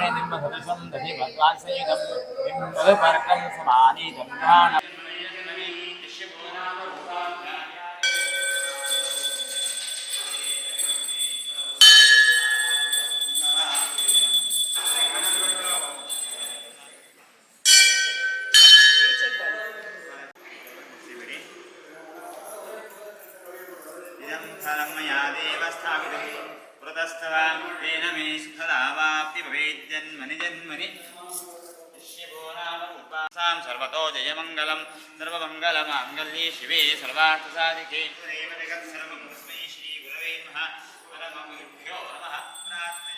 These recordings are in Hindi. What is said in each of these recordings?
கருணை நிம்மதி சுந்ததி பத்வாசைதம் என்பது பறக்கம் சமானீதம் காண मया देव स्थापितम् ततस्तवां तेन मेस्फलावाप्तिभवेज्जन्मनि जन्मनि शिवोनामरूपासां सर्वतो जयमङ्गलं सर्वमङ्गलमाङ्गल्ये शिवे सर्वार्थसाधिके जगत्सर्वं तस्मै श्रीगुरवे नमः परमगुरुभ्यो नमः प्रार्थये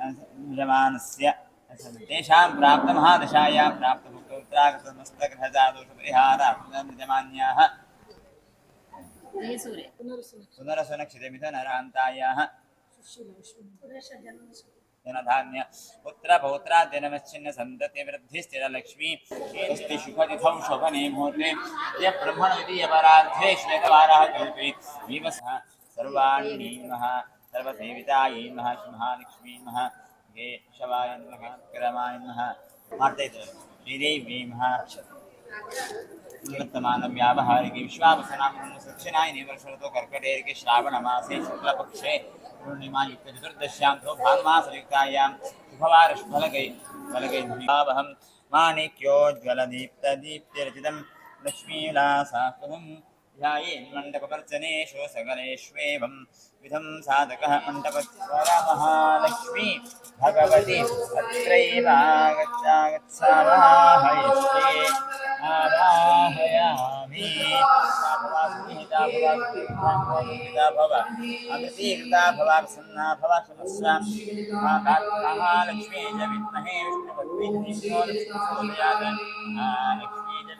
यजमानस्य तेषां प्राप्तमहादशायां प्राप्तमुक्तोत्तरागतमस्तग्रहजादोषपरिहारात्मजमान्याः पुनरसुनक्षितमिथ नरान्तायाः पुत्र सन्तति शोभने मुहूर्ते श्वेतवारः कल्पे भीमसः सर्वसेवितायै नमः महालक्ष्मी केशवाय नमः क्रमाय नमः मार्तैः श्रीदेव्यै महाक्षतमानं विश्वावसनां सक्षिणाय निवर्षरतो कर्कटेरिके श्रावणमासे शुक्लपक्षे पूर्णिमायुक्तचतुर्दश्यां तो लक्ष्मीलासाकुलं ध्यायेन् मण्डपवर्जनेषु सकलेष्वेवं विधं साधकः मण्डपद्वारामः लक्ष्मी भगवति अत्रैवागच्छागच्छावाहयिष्ये आवाहयामि भव अमृतीकृता भव प्रसन्ना भव क्षमस्यां महालक्ष्मी च विद्महे विष्णुपत्नी लक्ष्मी च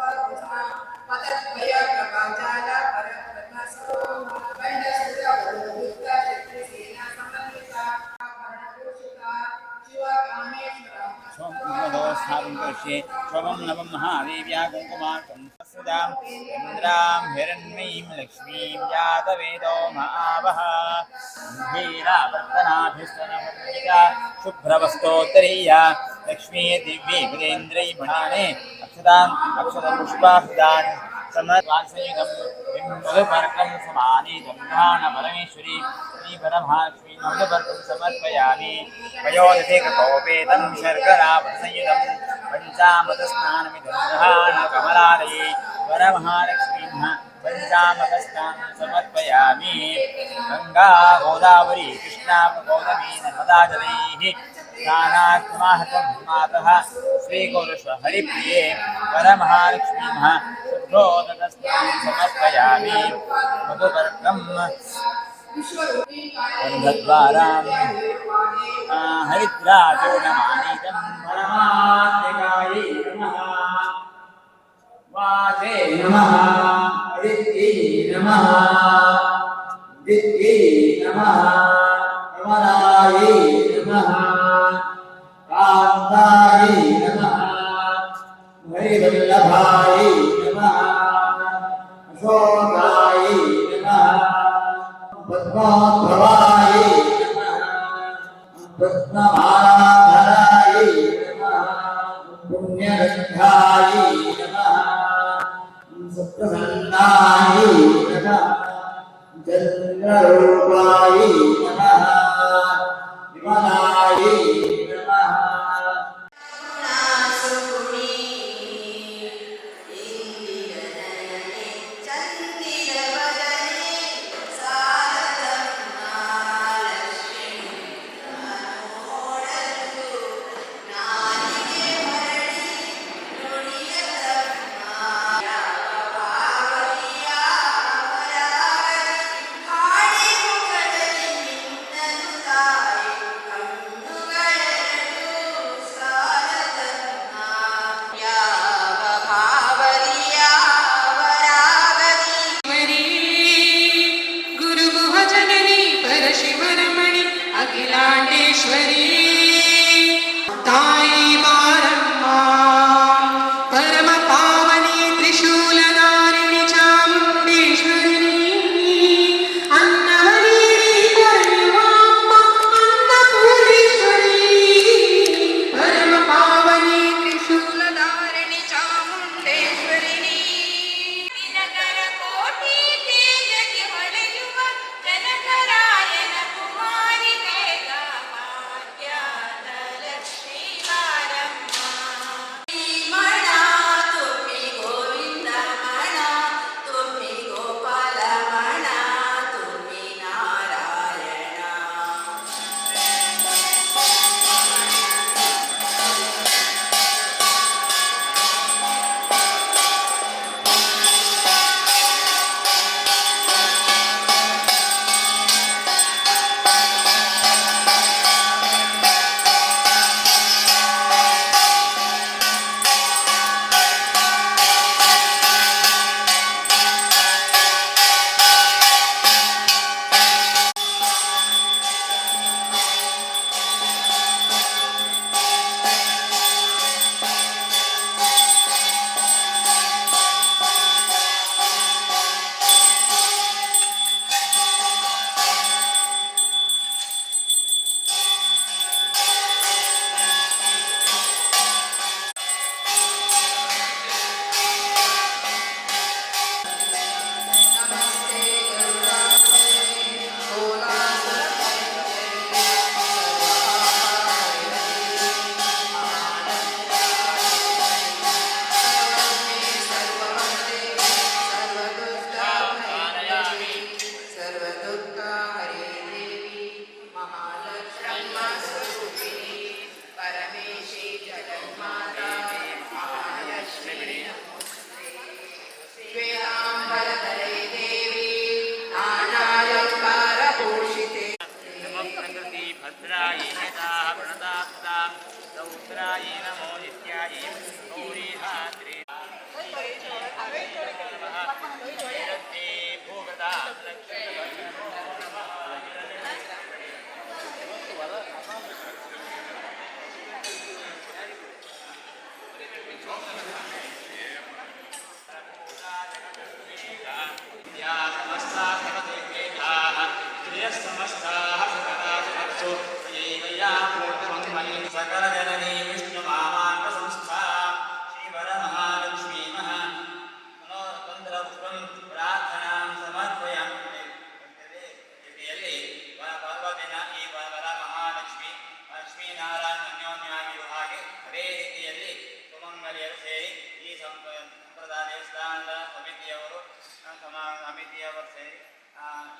धारण पश्ये शोभं नवं महादेव्या कुङ्कुमार्कं सुदां इन्द्रां हिरण्मयीं लक्ष्मीं यातवेदो महावः गम्भीरावर्तनाभिस्तनमन्दिरा शुभ्रवस्तोत्तरीया लक्ष्मी दिव्ये गुरेन्द्रै मणाने अक्षतान् अक्षतपुष्पाक्षतान् సమాని బ్రహ్మాణ పరమేశ్వరి శ్రీ పరమహాశ్రీ నమదర్పం సమర్పయామి వయోధిక కోపేతం శర్కరా ప్రసయుతం పంచామత స్నానమి దుర్హాణ కమలాలయే వరమహాలక్ష్మీ పంచామతస్థానం సమర్పయామి గంగా గోదావరి కృష్ణా గోదవీ నర్మదా प्राणात्माहतभूमातः स्वीकुरुष्व हरिप्रिये वरमहालक्ष्मीः शुद्धो ततस्तां समर्पयामि नमः नमः नमः नमः अमरायै नमः कान्तायै नमः हरिवल्लभायै नमः अशोकायै नमः पद्मा ೀ ವಿಷ್ಣು ಮಾಮಾಂಗ್ರೀ ಪರಮಹಾಲಕ್ಷ್ಮೀ ಮಹಾ ಮನೋಧ ಪ್ರಾರ್ಥನಾ ಸಮರ್ಪಿಯಲ್ಲಿ ಪರ್ವದಿನ ಪರಮಹಾಲಕ್ಷ್ಮೀ ಲಕ್ಷ್ಮೀನಾರಾಯಣ ಅನ್ಯೋನ್ಯೂ ಹಾಗೆ ಅದೇ ರೀತಿಯಲ್ಲಿ ಕಮಂಗಲಿಯರು ಸೇರಿ ಈ ಸಂಪ್ರದಾಯ ದೇವಸ್ಥಾನದ ಸಮಿತಿಯವರು ಸಮಿತಿಯವರು ಸೇರಿ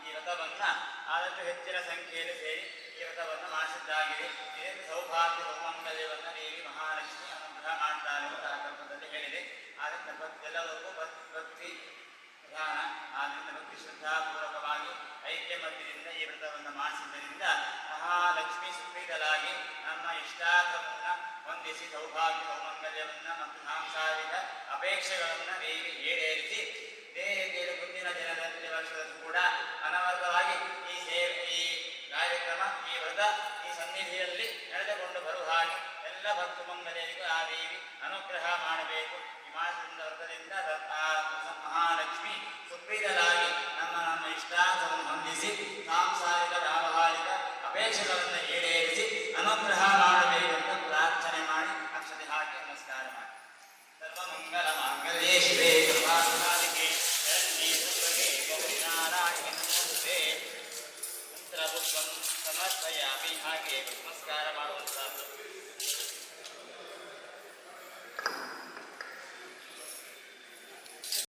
ಈ ವ್ರತವನ್ನು ಆದಷ್ಟು ಹೆಚ್ಚಿನ ಸಂಖ್ಯೆಯಲ್ಲಿ ಸೇರಿ ಈ ವ್ರತವನ್ನು ಮಾಡಿಸಿದ್ದಾಗಿದೆ ಇದರಿಂದ ಸೌಭಾಗ್ಯ ಬಹುಮಂಗಲ್ಯವನ್ನು ದೇವಿ ಮಹಾಲಕ್ಷ್ಮಿ ಅನುಗ್ರಹ ಮಾಡ್ತಾರೆ ಅಂತ ಕಲ್ಪದಲ್ಲಿ ಹೇಳಿದೆ ಆದ್ದರಿಂದ ಎಲ್ಲದಕ್ಕೂ ಭಕ್ತಿ ಪ್ರಧಾನ ಆದ್ದರಿಂದ ಭಕ್ತಿ ಶ್ರದ್ಧಾಪೂರ್ವಕವಾಗಿ ಮತದಿಂದ ಈ ವ್ರತವನ್ನು ಮಾಡಿಸಿದ್ದರಿಂದ ಮಹಾಲಕ್ಷ್ಮಿ ಸುಪ್ರೀತರಾಗಿ ನಮ್ಮ ಇಷ್ಟಾರ್ಥವನ್ನು ಹೊಂದಿಸಿ ಸೌಭಾಗ್ಯ ಸೌಮಂಗಲ್ಯವನ್ನು ಮತ್ತು ಸಾಂಸಾರಿಕ ಅಪೇಕ್ಷೆಗಳನ್ನು ದೇವಿ ಈಡೇರಿಸಿ ಜನ ನಿವಾಸದಲ್ಲಿ ಕೂಡ ಅನವರತವಾಗಿ ಈ ಸೇವೆ ಕಾರ್ಯಕ್ರಮ ಈ ಈ ಸನ್ನಿಧಿಯಲ್ಲಿ ನಡೆದುಕೊಂಡು ಬರುವ ಹಾಗೆ ಎಲ್ಲ ಭಕ್ತು ಮಂಗಲರಿಗೂ ಆ ದೇವಿ ಅನುಗ್ರಹ ಮಾಡಬೇಕು ಈ ಮಾಸದಿಂದ ವ್ರತದಿಂದ ಮಹಾಲಕ್ಷ್ಮಿ ಸುಪ್ರೀತರಾಗಿ ನಮ್ಮ ನಮ್ಮ ಇಷ್ಟಾರ್ಥವನ್ನು ಹೊಂದಿಸಿ ಸಾಂಸಾರಿಕ ವ್ಯಾವಹಾರಿಕ ಅಪೇಕ್ಷೆಗಳನ್ನು ಈಡೇರಿಸಿ ಅನುಗ್ರಹ ಮಾಡಿ